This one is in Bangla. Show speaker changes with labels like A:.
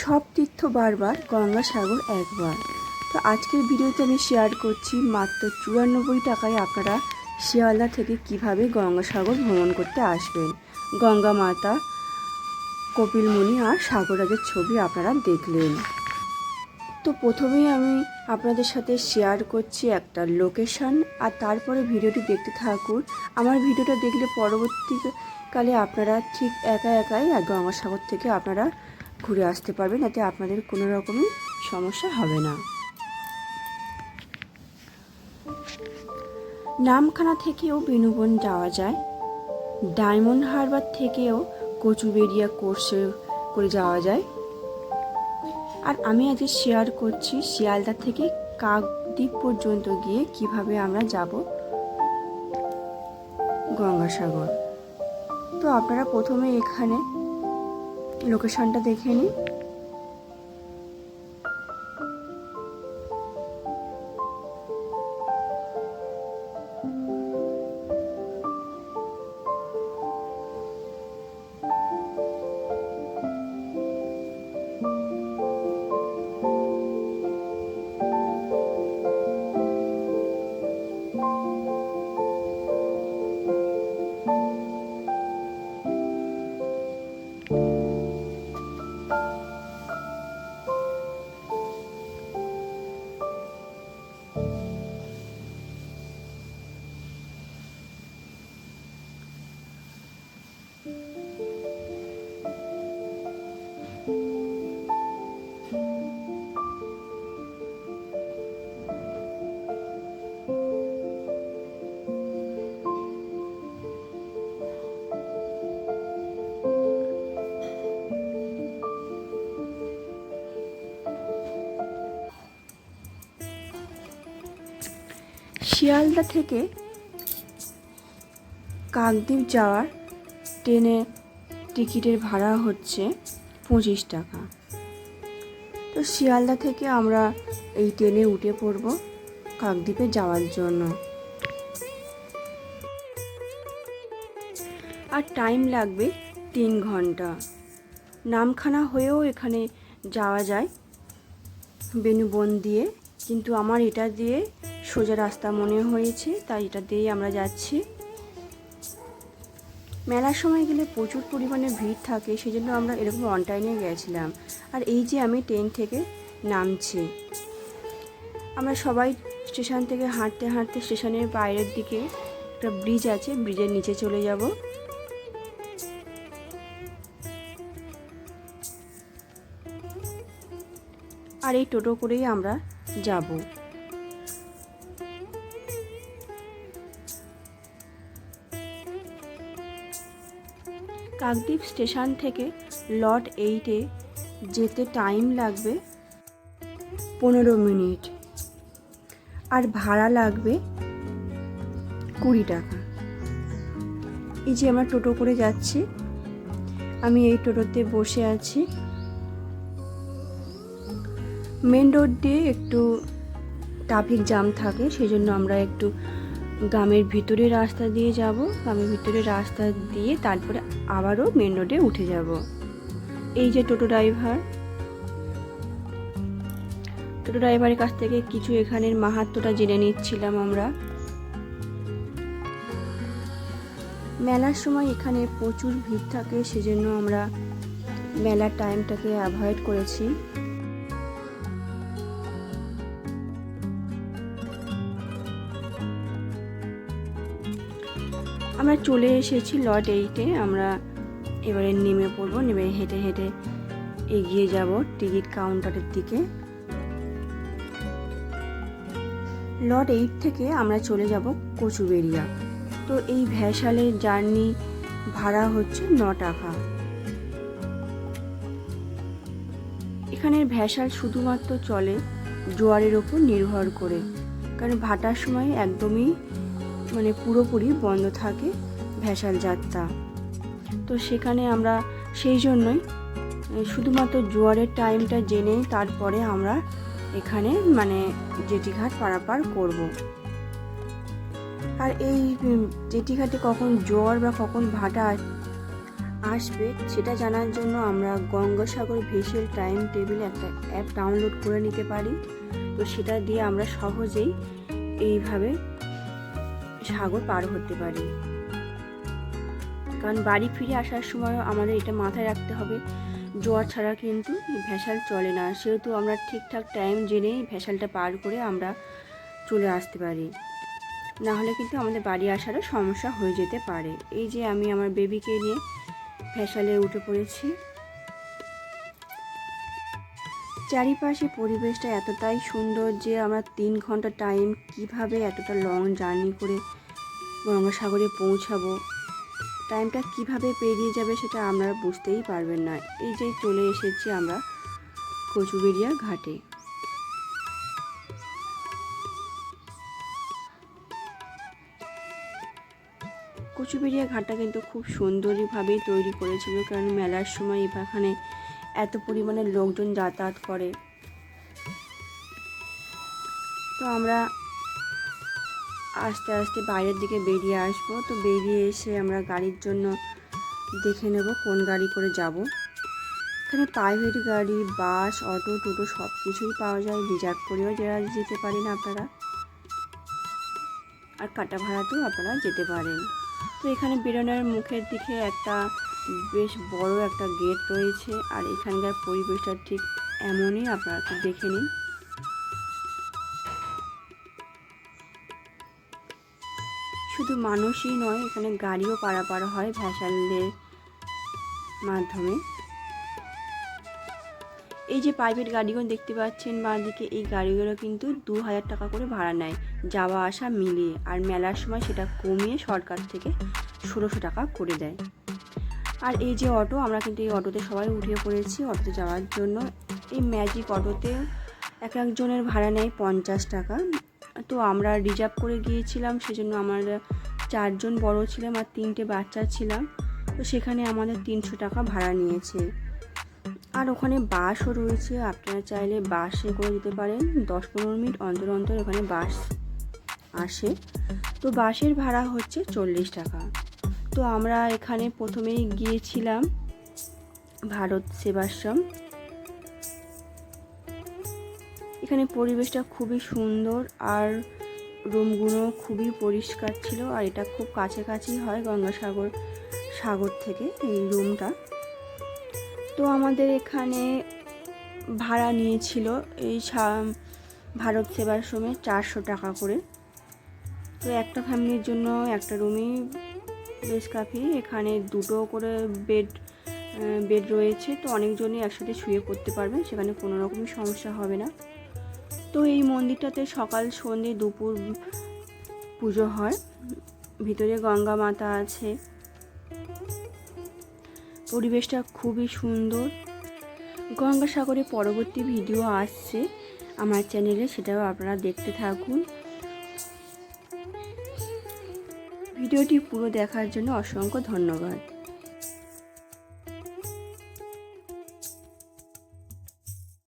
A: সব তীর্থ বারবার গঙ্গাসাগর একবার। তো আজকের ভিডিওতে আমি শেয়ার করছি মাত্র চুরানব্বই টাকায় আপনারা শিয়ালদা থেকে কীভাবে গঙ্গাসাগর ভ্রমণ করতে আসবেন। গঙ্গা মাতা, কপিলমুনি আর সাগররাজের ছবি আপনারা দেখলেন। তো প্রথমেই আমি আপনাদের সাথে শেয়ার করছি একটা লোকেশান আর তারপরে ভিডিওটি দেখতে থাকুন। আমার ভিডিওটা দেখলে পরবর্তীকালে আপনারা ঠিক একা একাই আর গঙ্গাসাগর থেকে আপনারা ঘুরে আসতে পারবেন, এতে আপনাদের কোনো রকমই সমস্যা হবে না। নামখানা থেকেও বেনুবন যাওয়া যায়। ডায়মন্ড হারবার থেকেও কচুবেরিয়া কোর্সে করে যাওয়া যায়। আর আমি আজকে শেয়ার করছি শিয়ালদা থেকে কাকদ্বীপ পর্যন্ত গিয়ে কীভাবে আমরা যাব গঙ্গাসাগর। তো আপনারা প্রথমে এখানে লোকেশনটা দেখে নিন শিয়ালদা থেকে কাকদ্বীপ যাওয়ার ট্রেনে টিকিটের ভাড়া হচ্ছে পঁচিশ টাকা। তো শিয়ালদা থেকে আমরা এই ট্রেনে উঠে পড়ব কাকদ্বীপে যাওয়ার জন্য। আর টাইম লাগবে তিন ঘণ্টা। নামখানা হয়েও এখানে যাওয়া যায়। বেনুবন দিয়ে। কিন্তু আমার এটা দিয়ে সোজা রাস্তা মনে হয়েছে, তাই এটা দিয়েই আমরা যাচ্ছি। মেলার সময় গেলে প্রচুর পরিমাণে ভিড় থাকে সেই জন্য আমরা এরকম অন টাইমে গেছিলাম। আর এই যে আমি ট্রেন থেকে নামছি, আমরা সবাই স্টেশন থেকে হাঁটতে হাঁটতে স্টেশনের বাইরের দিকে একটা ব্রিজ আছে ব্রিজের নিচে চলে যাব। আর এই টোটো করেই আমরা যাব। কাকদ্বীপ স্টেশন থেকে লট এইটে যেতে টাইম লাগবে পনেরো মিনিট। আর ভাড়া লাগবে কুড়ি টাকা। এই যে আমরা টোটো করে যাচ্ছি, আমি এই টোটোতে বসে আছি। মেন রোড দিয়ে একটু ট্রাফিক জ্যাম থাকে সেই জন্য আমরা একটু গ্রামের ভিতরে রাস্তা দিয়ে যাব। গ্রামের ভিতরে রাস্তা দিয়ে তারপরে আবারও মেন রোডে উঠে যাব। এই যে টোটো ড্রাইভার টোটো ড্রাইভারের কাছ থেকে কিছু এখানের মাহাত্মটা জেনে নিচ্ছিলাম আমরা। মেলার সময় এখানে প্রচুর ভিড় থাকে, সেজন্য আমরা মেলার টাইমটাকে অ্যাভয়েড করেছি। আমরা চলে এসেছি লট এইটে। আমরা এবারে নেমে পড়ব, নেমে হেঁটে হেঁটে এগিয়ে যাব টিকিট কাউন্টারের দিকে। লট এইট থেকে আমরা চলে যাব কচুবেরিয়া। তো এই ভ্যাসালের জার্নি ভাড়া হচ্ছে ন টাকা। এখানের ভ্যাসাল শুধুমাত্র চলে জোয়ারের ওপর নির্ভর করে, কারণ ভাটার সময় একদমই মানে পুরোপুরি বন্ধ থাকে ভ্যাসাল যাত্রা তো সেখানে আমরা সেই জন্যই শুধুমাত্র জোয়ারের টাইমটা জেনে তারপরে আমরা এখানে মানে জেটিঘাট পারাপার করব। আর এই জেটিঘাটে কখন জোয়ার বা কখন ভাটা আসবে সেটা জানার জন্য আমরা গঙ্গাসাগর ভেসেল টাইম টেবিল একটা অ্যাপ ডাউনলোড করে নিতে পারি তো সেটা দিয়ে আমরা সহজেই এইভাবে সাগর পার হতে পারি। কারণ বাড়ি ফিরে আসার সময় আমাদের এটা মাথায় রাখতে হবে, জোয়ার ছাড়া কিন্তু ভ্যাসাল চলে না। সেহেতু আমরা ঠিকঠাক টাইম জেনেই ভ্যাসালটা পার করে আমরা চলে আসতে পারি। না হলে কিন্তু আমাদের বাড়ি আসারও সমস্যা হয়ে যেতে পারে। এই যে আমি আমার বেবিকে নিয়ে ভ্যাসালে উঠে পড়েছি। চারিপাশে পরিবেশটা এতটাই সুন্দর যে আমরা তিন ঘণ্টা টাইম কীভাবে এতটা লং জার্নি করে গঙ্গাসাগরে পৌঁছাবো টাইমটা কীভাবে পেরিয়ে যাবে সেটা আপনারা বুঝতেই পারবেন না। এই যে চলে এসেছি আমরা কচুবেরিয়া ঘাটে। কচুবেরিয়া ঘাটটা কিন্তু খুব সুন্দরভাবেই তৈরি করেছিল, কারণ মেলার সময় এখানে এত পরিমাণে লোকজন যাতায়াত করে। তো আমরা আস্তে আস্তে বাইরের দিকে বেরিয়ে আসব। তো বেরিয়ে এসে আমরা গাড়ির জন্য দেখে নেব কোন গাড়ি করে যাব। এখানে প্রাইভেট গাড়ি বাস অটো টোটো সব কিছুই পাওয়া যায়। রিজার্ভ করেও যারা যেতে পারেন আপনারা। আর কাটা ভাড়াতেও আপনারা যেতে পারেন। তো এখানে বেরোনোর মুখের দিকে একটা বেশ বড় একটা গেট রয়েছে, আর এখানকার পরিবেশটা ঠিক এমনই, আপনারা দেখে নিন। শুধু মানুষই নয়, এখানে গাড়িও পারাপার হয় ভ্যাসালদের মাধ্যমে। এই যে প্রাইভেট গাড়িগুলো দেখতে পাচ্ছেন বাঁদিকে, এই গাড়িগুলো কিন্তু দু হাজার টাকা করে ভাড়া নেয়। যাওয়া আসা মিলিয়ে। আর মেলার সময় সেটা কমিয়ে সরকার থেকে ষোলোশো টাকা করে দেয়। আর এই যে অটো, আমরা কিন্তু এই অটোতে সবাই উঠে পড়েছি। অটোতে যাওয়ার জন্য এই ম্যাজিক অটোতে এক একজনের ভাড়া নেয় পঞ্চাশ টাকা। তো আমরা রিজার্ভ করে গিয়েছিলাম, সেজন্য আমার চারজন বড় ছিলাম আর তিনটে বাচ্চা ছিলাম। তো সেখানে আমাদের তিনশো টাকা ভাড়া নিয়েছে। আর ওখানে বাসও রয়েছে, আপনারা চাইলে বাসে করে যেতে পারেন। দশ পনেরো মিনিট অন্তর অন্তর ওখানে বাস আসে। তো বাসের ভাড়া হচ্ছে চল্লিশ টাকা। তো আমরা এখানে প্রথমেই গিয়েছিলাম ভারত সেবাশ্রম। এখানে পরিবেশটা খুবই সুন্দর আর রুমগুলো খুবই পরিষ্কার ছিল আর এটা খুব কাছে কাছেই হয় গঙ্গাসাগর সাগর থেকে এই রুমটা। তো আমাদের এখানে ভাড়া নিয়েছিল এই ভারত সেবার সেবাশ্রমে চারশো টাকা করে। তো একটা ফ্যামিলির জন্য একটা রুমই বেশ কাফি। এখানে দুটো করে বেড বেড রয়েছে। তো অনেকজনই একসাথে শুয়ে পড়তে পারবেন সেখানে কোনো রকমই সমস্যা হবে না। তো এই মন্দিরটাতে সকাল, সন্ধে, দুপুর পুজো হয়। ভিতরে গঙ্গা মাতা আছে। পরিবেশটা খুবই সুন্দর। গঙ্গাসাগরে পরবর্তী ভিডিও আসছে আমার চ্যানেলে, সেটাও আপনারা দেখতে থাকুন। ভিডিওটি পুরো দেখার জন্য অসংখ্য ধন্যবাদ।